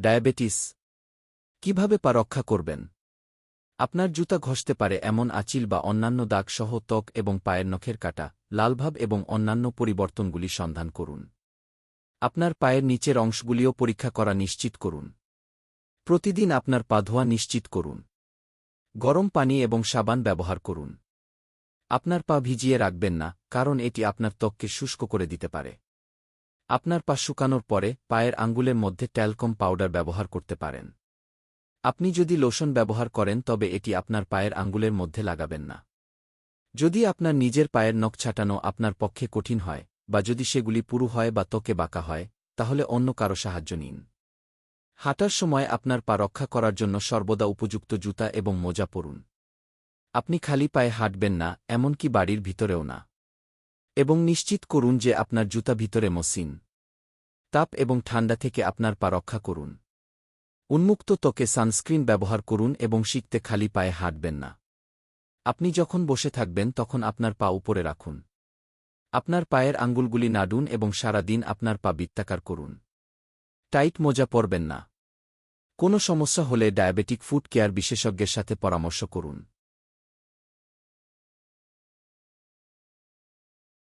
Diabetes. কীভাবে পা রক্ষা করবেন? আপনার জুতা ঘষতে পারে এমন আচিল বা অন্যান্য দাগ সহ ত্বক এবং পায়ের নখের কাটা, লালভাব এবং অন্যান্য পরিবর্তনগুলি সন্ধান করুন। আপনার পায়ের নিচের অংশগুলিও পরীক্ষা করা নিশ্চিত করুন। প্রতিদিন আপনার পা ধোয়া নিশ্চিত করুন। গরম পানি এবং সাবান ব্যবহার করুন। আপনার পা ভিজিয়ে রাখবেন না, কারণ এটি আপনার ত্বককে শুষ্ক করে দিতে পারে। আপনার পা শুকানোর পরে পায়ের আঙ্গুলের মধ্যে ট্যালকম পাউডার ব্যবহার করতে পারেন। আপনি যদি লোশন ব্যবহার করেন, তবে এটি আপনার পায়ের আঙ্গুলের মধ্যে লাগাবেন না। যদি আপনার নিজের পায়ের নখ ছাটানো আপনার পক্ষে কঠিন হয়, বা যদি সেগুলি পুরু হয় বা ত্বকে বাঁকা হয়, তাহলে অন্য কারও সাহায্য নিন। হাঁটার সময় আপনার পা রক্ষা করার জন্য সর্বদা উপযুক্ত জুতা এবং মোজা পরুন। আপনি খালি পায়ে হাঁটবেন না, এমনকি বাড়ির ভিতরেও না। এবং নিশ্চিত করুন যে আপনার জুতা ভিতরে মসৃণ। তাপ এবং ঠান্ডা থেকে আপনার পা রক্ষা করুন। উন্মুক্ত ত্বকে সানস্ক্রিন ব্যবহার করুন এবং শিখতে খালি পায়ে হাঁটবেন না। আপনি যখন বসে থাকবেন তখন আপনার পা উপরে রাখুন। আপনার পায়ের আঙ্গুলগুলি নাড়ুন এবং সারা দিন আপনার পা বৃত্তাকার করুন। টাইট মোজা পরবেন না। কোনো সমস্যা হলে ডায়াবেটিক ফুড কেয়ার বিশেষজ্ঞের সাথে পরামর্শ করুন।